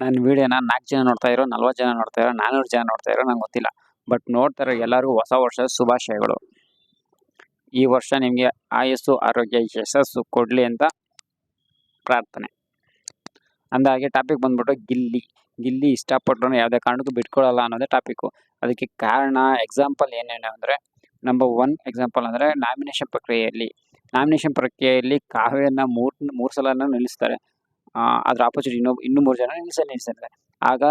ನನ್ನ ವೀಡಿಯೋನ ನಾಲ್ಕು ಜನ ನೋಡ್ತಾ ಇರೋ ನಲ್ವತ್ತು ಜನ ನೋಡ್ತಾ ಇರೋ ನಾನ್ನೂರು ಜನ ನೋಡ್ತಾ ಇರೋ ನಂಗೆ ಗೊತ್ತಿಲ್ಲ. ಬಟ್ ನೋಡ್ತಾ ಇರೋ ಎಲ್ಲರಿಗೂ ಹೊಸ ವರ್ಷದ ಶುಭಾಶಯಗಳು. ಈ ವರ್ಷ ನಿಮಗೆ ಆಯಸ್ಸು, ಆರೋಗ್ಯ ಯಶಸ್ಸು ಕೊಡಲಿ ಅಂತ ಪ್ರಾರ್ಥನೆ. ಅಂದಾಗೆ ಟಾಪಿಕ್ ಬಂದ್ಬಿಟ್ಟು ಗಿಲ್ಲಿ. ಗಿಲ್ಲಿ ಇಷ್ಟಪಟ್ಟರು ಯಾವುದೇ ಕಾರಣಕ್ಕೂ ಬಿಟ್ಕೊಳ್ಳಲ್ಲ ಅನ್ನೋದೇ ಟಾಪಿಕ್ಕು ಅದಕ್ಕೆ ಕಾರಣ, ಎಕ್ಸಾಂಪಲ್ ಏನೇನು ಅಂದರೆ, ನಂಬರ್ ಒನ್ ಎಕ್ಸಾಂಪಲ್ ಅಂದರೆ ನಾಮಿನೇಷನ್ ಪ್ರಕ್ರಿಯೆಯಲ್ಲಿ. ನಾಮಿನೇಷನ್ ಪ್ರಕ್ರಿಯೆಯಲ್ಲಿ ಕಾವ್ಯನ ಮೂರು ಮೂರು ಸಲನೂ ನಿಲ್ಲಿಸ್ತಾರೆ. ಅದ್ರ ಆಪೋಸಿಟ್ ಇನ್ನೊ ಇನ್ನೂ ಮೂರು ಜನ ನಿಲ್ಸಲ್ಲಿ ನಿಲ್ಸಿದ್ರೆ ಆಗ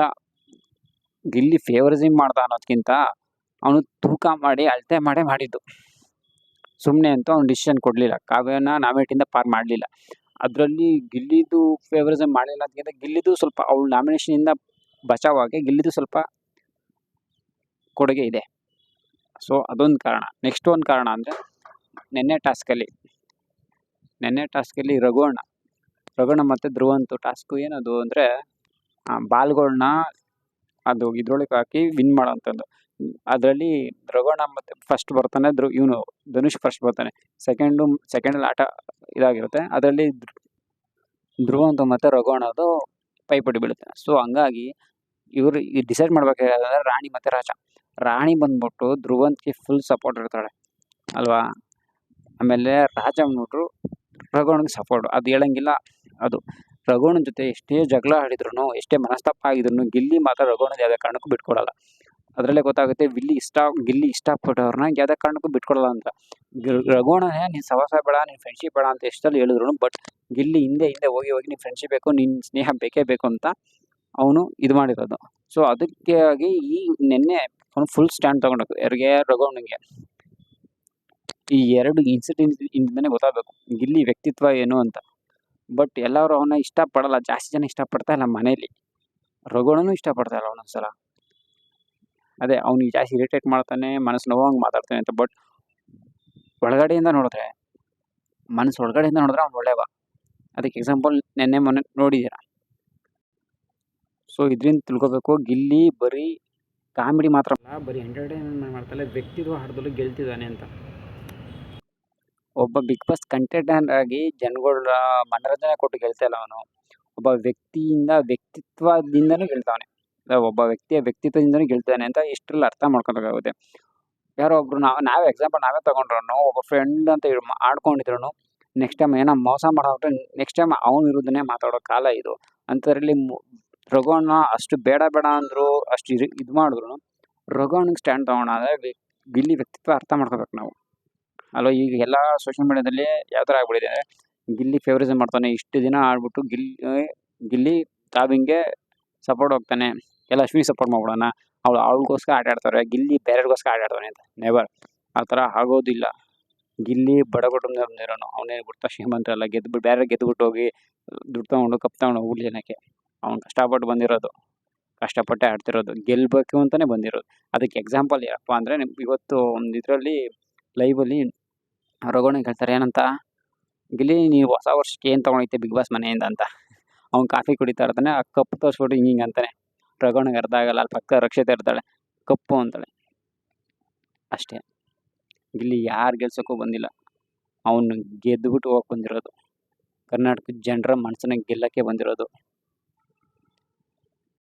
ಗಿಲ್ಲಿ ಫೇವರಿಸಮ್ ಮಾಡ್ದ ಅನ್ನೋದ್ಕಿಂತ ಅವನು ತೂಕ ಮಾಡಿ, ಅಳತೆ ಮಾಡೇ ಮಾಡಿದ್ದು. ಸುಮ್ಮನೆ ಅಂತೂ ಅವ್ನು ಡಿಸಿಷನ್ ಕೊಡಲಿಲ್ಲ. ಕಾವ್ಯನ ನಾಮಿನೇಟಿಂದ ಪಾರ್ ಮಾಡಲಿಲ್ಲ. ಅದರಲ್ಲಿ ಗಿಲ್ಲಿದು ಫೇವರಿಸಮ್ ಮಾಡಲಿಲ್ಲ ಅದಕ್ಕಿಂತ ಗಿಲ್ಲಿದು ಸ್ವಲ್ಪ ಅವಳು ನಾಮಿನೇಷನಿಂದ ಬಚಾವಾಗಿ ಗಿಲ್ಲಿದು ಸ್ವಲ್ಪ ಕೊಡುಗೆ ಇದೆ. ಸೊ ಅದೊಂದು ಕಾರಣ. ನೆಕ್ಸ್ಟ್ ಒಂದು ಕಾರಣ ಅಂದರೆ, ನೆನ್ನೆ ಟಾಸ್ಕಲ್ಲಿ ನೆನ್ನೆ ಟಾಸ್ಕಲ್ಲಿ ರಘುವಣ್ಣ ರಘುವಣ್ಣ ಮತ್ತು ಧ್ರುವಂತು ಟಾಸ್ಕು ಏನದು ಅಂದರೆ ಬಾಲ್ಗಳನ್ನ ಅದು ಇದ್ರೊಳಗೆ ಹಾಕಿ ವಿನ್ ಮಾಡೋವಂಥದ್ದು. ಅದರಲ್ಲಿ ರಘುಣ ಮತ್ತು ಫಸ್ಟ್ ಬರ್ತಾನೆ ಧ್ರು, ಇವನು ಧನುಷ್ ಫಸ್ಟ್ ಬರ್ತಾನೆ. ಸೆಕೆಂಡು ಸೆಕೆಂಡಲ್ಲಿ ಆಟ ಇದಾಗಿರುತ್ತೆ. ಅದರಲ್ಲಿ ಧ್ರುವಂತು ಮತ್ತು ಅದು ಪೈಪೋಟಿ ಬೀಳುತ್ತೆ. ಸೊ ಹಂಗಾಗಿ ಇವರು ಈ ಡಿಸೈಡ್ ಮಾಡ್ಬೇಕಾದ್ರೆ ರಾಣಿ ಮತ್ತು ರಾಜ. ರಾಣಿ ಬಂದ್ಬಿಟ್ಟು ಧ್ರುವಂತ್ಗೆ ಫುಲ್ ಸಪೋರ್ಟ್ ಇರ್ತಾಳೆ ಅಲ್ವಾ? ಆಮೇಲೆ ರಾಜ ಬಂದ್ಬಿಟ್ರು ರಘುವಣ್ಣಗೆ ಸಪೋರ್ಟ್ ಅದು ಹೇಳಂಗಿಲ್ಲ. ಅದು. ರಘುವಣ್ಣನ ಜೊತೆ ಎಷ್ಟೇ ಜಗಳ ಆಡಿದ್ರು ಎಷ್ಟೇ ಮನಸ್ತಾಪ ಆಗಿದ್ರು ಗಿಲ್ಲಿ ಮಾತ್ರ ರಘುವಣ್ಣ ಯಾವುದೇ ಕಾರಣಕ್ಕೂ ಬಿಟ್ಕೊಡಲ್ಲ. ಅದರಲ್ಲೇ ಗೊತ್ತಾಗುತ್ತೆ ವಿಲ್ಲಿ ಇಷ್ಟ, ಗಿಲ್ಲಿ ಇಷ್ಟಪಟ್ಟವ್ರನ್ನ ಯಾವುದೇ ಕಾರಣಕ್ಕೂ ಬಿಟ್ಕೊಡಲ್ಲ ಅಂತ. ರಘುವಣ್ಣನೇ ನೀನು ಸವಾಸ ಬೇಡ, ನೀನು ಫ್ರೆಂಡ್ಶಿಪ್ ಬೇಡ ಅಂತ ಎಷ್ಟಲ್ಲಿ ಹೇಳಿದ್ರು ಬಟ್ ಗಿಲ್ಲಿ ಹಿಂದೆ ಹಿಂದೆ ಹೋಗಿ ಹೋಗಿ ನೀನು ಫ್ರೆಂಡ್ಶಿಪ್ ಬೇಕು ನಿನ್ನ ಸ್ನೇಹ ಬೇಕೇ ಬೇಕು ಅಂತ ಅವನು ಇದು ಮಾಡಿರೋದು. ಸೊ ಅದಕ್ಕೆ ಆಗಿ ಈ ನಿನ್ನೆ ಅವನು ಫುಲ್ ಸ್ಟ್ಯಾಂಡ್ ತೊಗೊಂಡು ಯಾರಿಗೆ? ರಘುವಣ್ಣನಿಗೆ ಈ ಎರಡು ಇನ್ಸಿಡೆಂಟ್ ಇಂದನೇ ಗೊತ್ತಾಗಬೇಕು, ಗಿಲ್ಲಿ ವ್ಯಕ್ತಿತ್ವ ಏನು ಅಂತ. ಬಟ್ ಎಲ್ಲರೂ ಅವನ್ನ ಇಷ್ಟಪಡಲ್ಲ. ಜಾಸ್ತಿ ಜನ ಇಷ್ಟಪಡ್ತಾ ಇಲ್ಲ ಮನೇಲಿ ರಘುವಣ್ಣನೂ ಇಷ್ಟಪಡ್ತಾ ಇಲ್ಲ ಒಂದೊಂದ್ಸಲ. ಅದೇ ಅವ್ನಿಗೆ ಜಾಸ್ತಿ ಇರಿಟೇಟ್ ಮಾಡ್ತಾನೆ, ಮನಸ್ಸು ನೋವಂಗೆ ಮಾತಾಡ್ತಾನೆ ಅಂತ. ಬಟ್ ಒಳಗಡೆಯಿಂದ ನೋಡಿದ್ರೆ, ಮನಸ್ಸು ಒಳಗಡೆಯಿಂದ ನೋಡಿದ್ರೆ ಅವ್ನು ಒಳ್ಳೆಯವ ಅದಕ್ಕೆ ಎಕ್ಸಾಂಪಲ್ ನೆನ್ನೆ ಮೊನ್ನೆ ನೋಡಿದ್ದೀರ ಸೊ ಇದರಿಂದ ತಿಳ್ಕೊಬೇಕು, ಗಿಲ್ಲಿ, ಬರೀ ಕಾಮಿಡಿ ಮಾತ್ರ. ಬರೀ ಎಂಟರ್ಟೈನ್ಮೆಂಟ್ ಮಾಡ್ತಾನೆ ವ್ಯಕ್ತಿತ್ವ ಹಾಡ್ದಲ್ಲೂ ಗೆಲ್ತಿದ್ದಾನೆ ಅಂತ. ಒಬ್ಬ ಬಿಗ್ ಬಾಸ್ ಕಂಟೆಂಟ್ ಆಗಿ ಜನಗಳ ಮನರಂಜನೆ ಕೊಟ್ಟು ಗೆಲ್ತಾ ಇಲ್ಲ ಅವನು. ಒಬ್ಬ ವ್ಯಕ್ತಿಯಿಂದ ವ್ಯಕ್ತಿತ್ವದಿಂದನೂ ಗೆಲ್ತಾವನೆ. ಒಬ್ಬ ವ್ಯಕ್ತಿಯ ವ್ಯಕ್ತಿತ್ವದಿಂದನೂ ಗೆಲ್ತಾನೆ ಅಂತ ಇಷ್ಟರಲ್ಲಿ ಅರ್ಥ ಮಾಡ್ಕೊಬೇಕಾಗುತ್ತೆ ಯಾರೋ ಒಬ್ರು ನಾವು, ನಾವೇ ಎಕ್ಸಾಂಪಲ್ ನಾವೇ ತಗೊಂಡ್ರು ಒಬ್ಬ ಫ್ರೆಂಡ್ ಅಂತ ಆಡ್ಕೊಂಡಿದ್ರು ನೆಕ್ಸ್ಟ್ ಟೈಮ್ ಏನೋ ಮೋಸ ಮಾಡೋದ್ರೆ ನೆಕ್ಸ್ಟ್ ಟೈಮ್ ಅವನ ವಿರುದ್ಧನೇ ಮಾತಾಡೋ ಕಾಲ ಇದು. ಅಂಥದ್ರಲ್ಲಿ ರಘುವಣ್ಣ ಅಷ್ಟು ಬೇಡ ಬೇಡ ಅಂದರು, ಅಷ್ಟು ಇದು ಮಾಡಿದ್ರು ರಘುವಣ್ಣಗೆ ಸ್ಟ್ಯಾಂಡ್ ತೊಗೊಂಡಾದ್ರೆ ವ್ಯ- ಗಿಲ್ಲಿ ವ್ಯಕ್ತಿತ್ವ ಅರ್ಥ ಮಾಡ್ಕೋಬೇಕು ನಾವು. ಅಲ್ವಾ ಈಗ ಎಲ್ಲ ಸೋಷಿಯಲ್ ಮೀಡಿಯಾದಲ್ಲಿ ಯಾವ ಥರ ಆಗ್ಬಿಟ್ಟಿದೆ ಅಂದರೆ ಗಿಲ್ಲಿ ಫೇವರಿಸಮ್ ಮಾಡ್ತಾನೆ, ಇಷ್ಟು ದಿನ ಆಡ್ಬಿಟ್ಟು ಗಿಲ್ಲಿ ಗಿಲ್ಲಿ ತಾವಿಂಗೆ ಸಪೋರ್ಟ್ ಹೋಗ್ತಾನೆ. ಎಲ್ಲ ಅಶ್ವಿನಿ ಸಪೋರ್ಟ್ ಮಾಡ್ಬಿಡೋಣ, ಅವಳು, ಅವಳಿಗೋಸ್ಕರ ಆಟ ಆಡ್ತಾರೆ ಗಿಲ್ಲಿ ಬೇರೆಯವ್ರಿಗೋಸ್ಕರ ಆಟ ಆಡ್ತಾನೆ ಅಂತ. ನೆವರ್ ಆ ಥರ ಆಗೋದಿಲ್ಲ. ಗಿಲ್ಲಿ ಬಡ ಕುಟುಂಬದಿಂದ ಬಂದಿರೋನು. ಅವನೇ ಬಿಡ್ತಾ ಶ್ರೀಮಂತ ಎಲ್ಲ ಗೆದ್ಬಿಟ್ಟು ಬೇರೆ ಗೆದ್ದುಬಿಟ್ಟು ಹೋಗಿ ದುಡ್ಡು ತೊಗೊಂಡು, ಕಪ್ ತೊಗೊಂಡು ಹೋಗ್ಲಿ ಜನಕ್ಕೆ. ಅವ್ನು ಕಷ್ಟಪಟ್ಟು ಬಂದಿರೋದು. ಕಷ್ಟಪಟ್ಟೆ ಆಡ್ತಿರೋದು. ಗೆಲ್ಲಬೇಕು ಅಂತಲೇ ಬಂದಿರೋದು. ಅದಕ್ಕೆ ಎಕ್ಸಾಂಪಲ್ ಏನಪ್ಪ ಅಂದರೆ ನಿಮ್ಗೆ ಇವತ್ತು ಒಂದು ಇದರಲ್ಲಿ ಲೈವಲ್ಲಿ ರಘುವಣ್ಣಿಗೆ ಕೇಳ್ತಾರೆ ಏನಂತ? ಗಿಲಿ, ನೀವು ಹೊಸ ವರ್ಷಕ್ಕೆ ಏನು ತೊಗೊಂಡೈತೆ ಬಿಗ್ ಬಾಸ್ ಮನೆಯಿಂದ? ಅಂತ. ಅವ್ನು ಕಾಫಿ ಕುಡಿತಾ ಇರ್ತಾನೆ, ಆ ಕಪ್ ತೋರಿಸ್ಬಿಟ್ಟು ಹಿಂಗೆ ಹಿಂಗೆ ಅಂತಾನೆ. ರಘುವಣ್ಣಿಗೆ ಅರ್ಥ ಆಗಲ್ಲ ಅಲ್ಲಿ ಪಕ್ಕ ರಕ್ಷಿತ ಇರ್ತಾಳೆ. ಕಪ್ಪು ಅಂತಾಳೆ. ಅಷ್ಟೇ. ಗಿಲ್ಲಿ ಯಾರು ಗೆಲ್ಸೋಕ್ಕೂ ಬಂದಿಲ್ಲ. ಅವನು ಗೆದ್ದುಬಿಟ್ಟು ಹೋಗಿ ಬಂದಿರೋದು. ಕರ್ನಾಟಕದ ಜನರ ಮನಸ್ಸನ್ನ ಗೆಲ್ಲಕ್ಕೆ ಬಂದಿರೋದು.